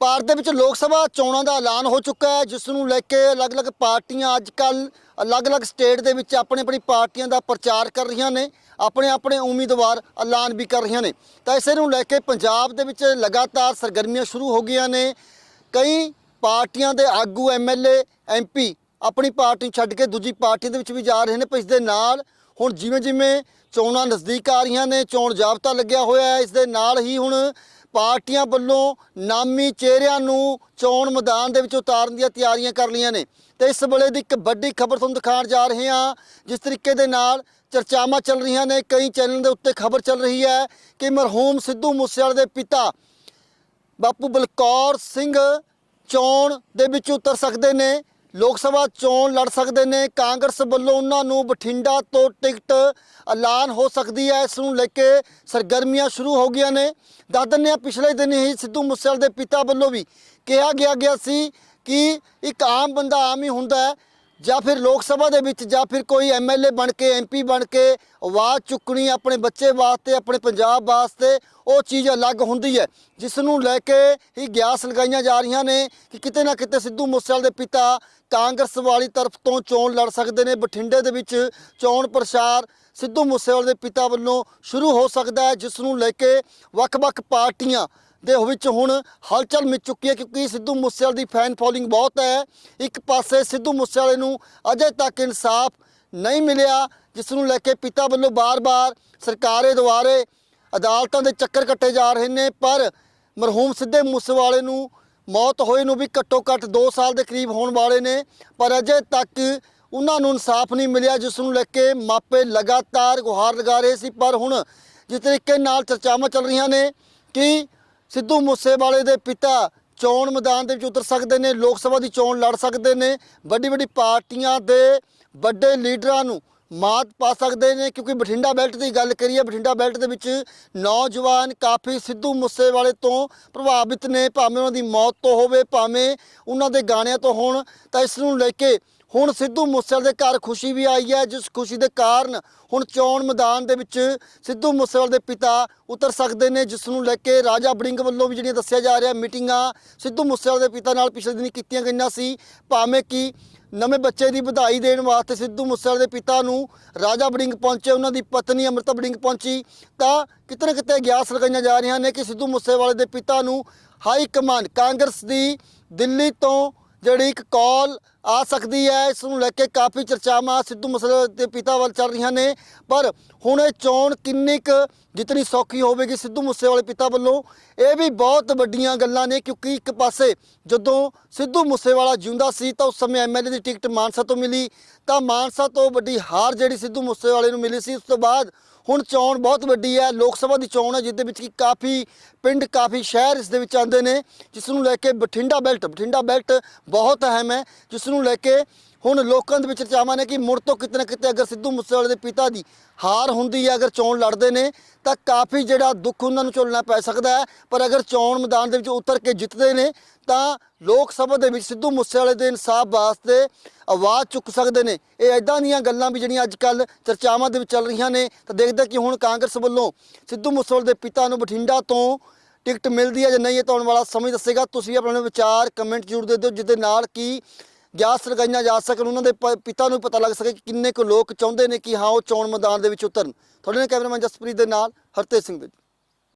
ਭਾਰਤ ਦੇ ਵਿੱਚ ਲੋਕ ਸਭਾ ਚੋਣਾਂ ਦਾ ਐਲਾਨ ਹੋ ਚੁੱਕਾ ਹੈ, ਜਿਸ ਨੂੰ ਲੈ ਕੇ ਅਲੱਗ-ਅਲੱਗ ਪਾਰਟੀਆਂ ਅੱਜ ਕੱਲ ਅਲੱਗ-ਅਲੱਗ ਸਟੇਟ ਦੇ ਵਿੱਚ ਆਪਣੀ ਆਪਣੀ ਪਾਰਟੀਆਂ ਦਾ ਪ੍ਰਚਾਰ ਕਰ ਰਹੀਆਂ ਨੇ ਆਪਣੇ ਆਪਣੇ ਉਮੀਦਵਾਰ ਐਲਾਨ ਵੀ ਕਰ ਰਹੀਆਂ ਨੇ। ਤਾਂ ਇਸੇ ਨੂੰ ਲੈ ਕੇ ਪੰਜਾਬ ਦੇ ਵਿੱਚ ਲਗਾਤਾਰ ਸਰਗਰਮੀਆਂ ਸ਼ੁਰੂ ਹੋ ਗਈਆਂ ਨੇ। ਕਈ ਪਾਰਟੀਆਂ ਦੇ ਆਗੂ ਐਮਐਲਏ ਐਮਪੀ ਆਪਣੀ ਪਾਰਟੀ ਛੱਡ ਕੇ ਦੂਜੀ ਪਾਰਟੀ ਦੇ ਵਿੱਚ ਵੀ ਜਾ ਰਹੇ ਨੇ, ਪਰ ਇਸ ਦੇ ਨਾਲ ਹੁਣ ਜਿਵੇਂ ਜਿਵੇਂ ਚੋਣਾਂ ਨਜ਼ਦੀਕ ਆ ਰਹੀਆਂ ਨੇ, ਚੋਣ ਜਾਬਤਾ ਲੱਗਿਆ ਹੋਇਆ ਹੈ ਇਸ ਦੇ ਨਾਲ ਹੀ ਹੁਣ ਪਾਰਟੀਆਂ ਵੱਲੋਂ ਨਾਮੀ ਚਿਹਰਿਆਂ ਨੂੰ ਚੋਣ ਮੈਦਾਨ ਦੇ ਵਿੱਚ ਉਤਾਰਨ ਦੀਆਂ ਤਿਆਰੀਆਂ ਕਰ ਲਈਆਂ ਨੇ। ਤੇ ਇਸ ਵੇਲੇ ਦੀ ਇੱਕ ਵੱਡੀ ਖਬਰ ਤੁਹਾਨੂੰ ਦਿਖਾਉਣ ਜਾ ਰਹੇ ਹਾਂ। ਜਿਸ ਤਰੀਕੇ ਦੇ ਨਾਲ ਚਰਚਾਵਾਂ ਚੱਲ ਰਹੀਆਂ ਨੇ। ਕਈ ਚੈਨਲ ਦੇ ਉੱਤੇ ਖਬਰ ਚੱਲ ਰਹੀ ਹੈ ਕਿ ਮਰਹੂਮ ਸਿੱਧੂ ਮੂਸੇਵਾਲੇ ਦੇ ਪਿਤਾ ਬਾਪੂ ਬਲਕੌਰ ਸਿੰਘ ਚੋਣ ਦੇ ਵਿੱਚ ਉਤਰ ਸਕਦੇ ਨੇ। ਲੋਕ ਸਭਾ ਚੋਣ ਲੜ ਸਕਦੇ ਨੇ। ਕਾਂਗਰਸ ਵੱਲੋਂ ਉਹਨਾਂ ਨੂੰ ਬਠਿੰਡਾ ਤੋਂ ਟਿਕਟ ਐਲਾਨ ਹੋ ਸਕਦੀ ਹੈ। ਇਸ ਨੂੰ ਲੈ ਕੇ ਸਰਗਰਮੀਆਂ ਸ਼ੁਰੂ ਹੋ ਗਈਆਂ ਨੇ। ਦੱਸ ਦਿੰਦੇ ਹਾਂ, ਪਿਛਲੇ ਦਿਨ ਹੀ ਸਿੱਧੂ ਮੂਸੇਵਾਲੇ ਦੇ ਪਿਤਾ ਵੱਲੋਂ ਵੀ ਕਿਹਾ ਗਿਆ ਗਿਆ ਸੀ ਕਿ ਇੱਕ ਆਮ ਬੰਦਾ ਆਮ ਹੀ ਹੁੰਦਾ ਹੈ। ਜਾਂ ਫਿਰ ਲੋਕ ਸਭਾ ਦੇ ਵਿੱਚ ਜਾਂ ਫਿਰ ਕੋਈ ਐਮਐਲਏ ਬਣ ਕੇ ਐਮਪੀ ਬਣ ਕੇ ਆਵਾਜ਼ ਚੁੱਕਣੀ ਆਪਣੇ ਬੱਚੇ ਵਾਸਤੇ, ਆਪਣੇ ਪੰਜਾਬ ਵਾਸਤੇ, ਉਹ ਚੀਜ਼ ਅਲੱਗ ਹੁੰਦੀ ਹੈ। ਜਿਸ ਨੂੰ ਲੈ ਕੇ ਹੀ ਗਿਆਸ ਲਗਾਈਆਂ ਜਾ ਰਹੀਆਂ ਨੇ ਕਿ ਕਿਤੇ ਨਾ ਕਿਤੇ ਸਿੱਧੂ ਮੂਸੇਵਾਲੇ ਦੇ ਪਿਤਾ ਕਾਂਗਰਸ ਵਾਲੀ ਤਰਫ ਤੋਂ ਚੋਣ ਲੜ ਸਕਦੇ ਨੇ, ਬਠਿੰਡੇ ਦੇ ਵਿੱਚ ਚੋਣ ਪ੍ਰਚਾਰ ਸਿੱਧੂ ਮੂਸੇਵਾਲੇ ਦੇ ਪਿਤਾ ਵੱਲੋਂ ਸ਼ੁਰੂ ਹੋ ਸਕਦਾ ਹੈ ਜਿਸ ਨੂੰ ਲੈ ਕੇ ਵੱਖ-ਵੱਖ ਪਾਰਟੀਆਂ ਦੇ ਵਿੱਚ ਹੁਣ ਹਲਚਲ ਮਚ ਚੁੱਕੀ ਹੈ ਕਿਉਂਕਿ ਸਿੱਧੂ ਮੂਸੇਵਾਲੇ ਦੀ ਫੈਨ ਫੋਲੋਇੰਗ ਬਹੁਤ ਹੈ। ਇੱਕ ਪਾਸੇ ਸਿੱਧੂ ਮੂਸੇਵਾਲੇ ਨੂੰ ਅਜੇ ਤੱਕ ਇਨਸਾਫ ਨਹੀਂ ਮਿਲਿਆ, ਜਿਸ ਨੂੰ ਲੈ ਕੇ ਪਿਤਾ ਵੱਲੋਂ ਬਾਰ-ਬਾਰ ਸਰਕਾਰੇ ਦੁਆਰੇ ਅਦਾਲਤਾਂ ਦੇ ਚੱਕਰ ਕੱਟੇ ਜਾ ਰਹੇ ਨੇ, ਪਰ ਮਰਹੂਮ ਸਿੱਧੇ ਮੂਸੇਵਾਲੇ ਨੂੰ ਮੌਤ ਹੋਏ ਨੂੰ ਵੀ ਘੱਟੋ ਘੱਟ 2 ਸਾਲ ਦੇ ਕਰੀਬ ਹੋਣ ਵਾਲੇ ਨੇ, ਪਰ ਅਜੇ ਤੱਕ ਉਹਨਾਂ ਨੂੰ ਇਨਸਾਫ ਨਹੀਂ ਮਿਲਿਆ, ਜਿਸ ਨੂੰ ਲੈ ਕੇ ਮਾਪੇ ਲਗਾਤਾਰ ਗੁਹਾਰ ਲਗਾ ਰਹੇ ਸੀ। ਪਰ ਹੁਣ ਜਿਸ ਤਰੀਕੇ ਨਾਲ ਚਰਚਾਵਾਂ ਚੱਲ ਰਹੀਆਂ ਨੇ ਕਿ ਸਿੱਧੂ ਮੂਸੇਵਾਲੇ ਦੇ ਪਿਤਾ ਚੋਣ ਮੈਦਾਨ ਦੇ ਵਿੱਚ ਉਤਰ ਸਕਦੇ ਨੇ, ਲੋਕ ਸਭਾ ਦੀ ਚੋਣ ਲੜ ਸਕਦੇ ਨੇ, ਵੱਡੀ ਵੱਡੀ ਪਾਰਟੀਆਂ ਦੇ ਵੱਡੇ ਲੀਡਰਾਂ ਨੂੰ ਮਾਤ ਪਾ ਸਕਦੇ ਨੇ, ਕਿਉਂਕਿ ਬਠਿੰਡਾ ਬੈਲਟ ਦੀ ਗੱਲ ਕਰੀਏ, ਬਠਿੰਡਾ ਬੈਲਟ ਦੇ ਵਿੱਚ ਨੌਜਵਾਨ ਕਾਫੀ ਸਿੱਧੂ ਮੂਸੇਵਾਲੇ ਤੋਂ ਪ੍ਰਭਾਵਿਤ ਨੇ, ਭਾਵੇਂ ਉਹਨਾਂ ਦੀ ਮੌਤ ਤੋਂ ਹੋਵੇ, ਭਾਵੇਂ ਉਹਨਾਂ ਦੇ ਗਾਣਿਆਂ ਤੋਂ ਹੋਣ, ਤਾਂ ਇਸ ਨੂੰ ਲੈ ਕੇ ਹੁਣ ਸਿੱਧੂ ਮੂਸੇਵਾਲੇ ਦੇ ਘਰ ਖੁਸ਼ੀ ਵੀ ਆਈ ਹੈ, ਜਿਸ ਖੁਸ਼ੀ ਦੇ ਕਾਰਨ ਹੁਣ ਚੋਣ ਮੈਦਾਨ ਦੇ ਵਿੱਚ ਸਿੱਧੂ ਮੂਸੇਵਾਲੇ ਦੇ ਪਿਤਾ ਉਤਰ ਸਕਦੇ ਨੇ, ਜਿਸ ਨੂੰ ਲੈ ਕੇ ਰਾਜਾ ਬੜਿੰਗ ਵੱਲੋਂ ਵੀ ਜਿਹੜੀਆਂ ਦੱਸਿਆ ਜਾ ਰਿਹਾ ਮੀਟਿੰਗਾਂ, ਸਿੱਧੂ ਮੂਸੇਵਾਲੇ ਦੇ ਪਿਤਾ ਨਾਲ ਪਿਛਲੇ ਦਿਨੀ ਕੀਤੀਆਂ ਗਈਆਂ ਸੀ। ਭਾਵੇਂ ਕਿ ਨਵੇਂ ਬੱਚੇ ਦੀ ਵਧਾਈ ਦੇਣ ਵਾਸਤੇ ਸਿੱਧੂ ਮੂਸੇਵਾਲੇ ਦੇ ਪਿਤਾ ਨੂੰ ਰਾਜਾ ਬੜਿੰਗ ਪਹੁੰਚੇ, ਉਹਨਾਂ ਦੀ ਪਤਨੀ ਅੰਮ੍ਰਿਤਾ ਬੜਿੰਗ ਪਹੁੰਚੀ, ਤਾਂ ਕਿਤੇ ਨਾ ਕਿਤੇ ਗਿਆਸ ਲਗਾਈਆਂ ਜਾ ਰਹੀਆਂ ਨੇ ਕਿ ਸਿੱਧੂ ਮੂਸੇਵਾਲੇ ਦੇ ਪਿਤਾ ਨੂੰ ਹਾਈ ਕਮਾਂਡ ਕਾਂਗਰਸ ਦੀ ਦਿੱਲੀ ਤੋਂ ਜਿਹੜੀ ਇੱਕ ਕਾਲ ਆ ਸਕਦੀ ਹੈ, ਇਸ ਨੂੰ ਲੈ ਕੇ ਕਾਫੀ ਚਰਚਾਵਾਂ ਸਿੱਧੂ ਮੂਸੇਵਾਲੇ ਦੇ ਪਿਤਾ ਵੱਲ ਚੱਲ ਰਹੀਆਂ ਨੇ। ਪਰ ਹੁਣ ਇਹ ਚੋਣ ਕਿੰਨੀ ਕੁ ਜਿਤਨੀ ਸੌਖੀ ਹੋਵੇਗੀ ਸਿੱਧੂ ਮੂਸੇਵਾਲੇ ਪਿਤਾ ਵੱਲੋਂ, ਇਹ ਵੀ ਬਹੁਤ ਵੱਡੀਆਂ ਗੱਲਾਂ ਨੇ। ਕਿਉਂਕਿ ਇੱਕ ਪਾਸੇ ਜਦੋਂ ਸਿੱਧੂ ਮੂਸੇਵਾਲਾ ਜਿਉਂਦਾ ਸੀ, ਤਾਂ ਉਸ ਸਮੇਂ ਐਮਐਲਏ ਦੀ ਟਿਕਟ ਮਾਨਸਾ ਤੋਂ ਮਿਲੀ। ਤਾਂ ਮਾਨਸਾ ਤੋਂ ਵੱਡੀ ਹਾਰ ਜਿਹੜੀ ਸਿੱਧੂ ਮੂਸੇਵਾਲੇ ਨੂੰ ਮਿਲੀ ਸੀ, ਉਸ ਤੋਂ ਬਾਅਦ ਹੁਣ ਚੋਣ ਬਹੁਤ ਵੱਡੀ ਹੈ, ਲੋਕ ਸਭਾ ਦੀ ਚੋਣ ਹੈ, ਜਿਸ ਦੇ ਵਿੱਚ ਕਿ ਕਾਫੀ ਪਿੰਡ, ਕਾਫੀ ਸ਼ਹਿਰ ਇਸ ਦੇ ਵਿੱਚ ਆਉਂਦੇ ਨੇ, ਜਿਸ ਨੂੰ ਲੈ ਕੇ ਬਠਿੰਡਾ ਬੈਲਟ ਬਠਿੰਡਾ ਬੈਲਟ ਬਹੁਤ ਅਹਿਮ ਹੈ, ਜਿਸ ਨੂੰ ਲੈ ਕੇ ਹੁਣ ਲੋਕਾਂ ਦੇ ਵਿੱਚ ਚਰਚਾਵਾਂ ਨੇ ਕਿ ਮੁੜ ਤੋਂ ਕਿਤੇ ਨਾ ਕਿਤੇ ਅਗਰ ਸਿੱਧੂ ਮੂਸੇਵਾਲੇ ਦੇ ਪਿਤਾ ਦੀ ਹਾਰ ਹੁੰਦੀ ਹੈ, ਅਗਰ ਚੋਣ ਲੜਦੇ ਨੇ, ਤਾਂ ਕਾਫੀ ਜਿਹੜਾ ਦੁੱਖ ਉਹਨਾਂ ਨੂੰ ਝੱਲਣਾ ਪੈ ਸਕਦਾ ਹੈ। ਪਰ ਅਗਰ ਚੋਣ ਮੈਦਾਨ ਦੇ ਵਿੱਚ ਉਤਰ ਕੇ ਜਿੱਤਦੇ ਨੇ, ਤਾਂ ਲੋਕ ਸਭਾ ਦੇ ਵਿੱਚ ਸਿੱਧੂ ਮੂਸੇਵਾਲੇ ਦੇ ਇਨਸਾਫ ਵਾਸਤੇ ਆਵਾਜ਼ ਚੁੱਕ ਸਕਦੇ ਨੇ। ਇਹ ਐਦਾਂ ਦੀਆਂ ਗੱਲਾਂ ਵੀ ਜਿਹੜੀਆਂ ਅੱਜ ਕੱਲ ਚਰਚਾਵਾਂ ਦੇ ਵਿੱਚ ਚੱਲ ਰਹੀਆਂ ਨੇ, ਤਾਂ ਦੇਖਦੇ ਕਿ ਹੁਣ ਕਾਂਗਰਸ ਵੱਲੋਂ ਸਿੱਧੂ ਮੂਸੇਵਾਲੇ ਦੇ ਪਿਤਾ ਨੂੰ ਬਠਿੰਡਾ ਤੋਂ ਟਿਕਟ ਮਿਲਦੀ ਹੈ ਜਾਂ ਨਹੀਂ, ਇਹ ਤਾਂ ਆਉਣ ਵਾਲਾ ਸਮੇਂ ਦੱਸੇਗਾ। ਤੁਸੀਂ ਆਪਣੇ ਵਿਚਾਰ ਕਮੈਂਟ ਜ਼ਰੂਰ ਦੇ ਦਿਓ, ਜਿਹਦੇ ਨਾਲ ਕਿ ਗਿਆਸ ਲਗਾਈਆਂ ਜਾ ਸਕਣ, ਉਹਨਾਂ ਦੇ ਪਿਤਾ ਨੂੰ ਪਤਾ ਲੱਗ ਸਕੇ ਕਿ ਕਿੰਨੇ ਕੁ ਲੋਕ ਚਾਹੁੰਦੇ ਨੇ ਕਿ ਹਾਂ, ਉਹ ਚੋਣ ਮੈਦਾਨ ਦੇ ਵਿੱਚ ਉਤਰਨ। ਤੁਹਾਡੇ ਨਾਲ ਕੈਮਰਾਮੈਨ ਜਸਪ੍ਰੀਤ ਦੇ ਨਾਲ ਹਰਤੇਜ ਸਿੰਘ ਦੇ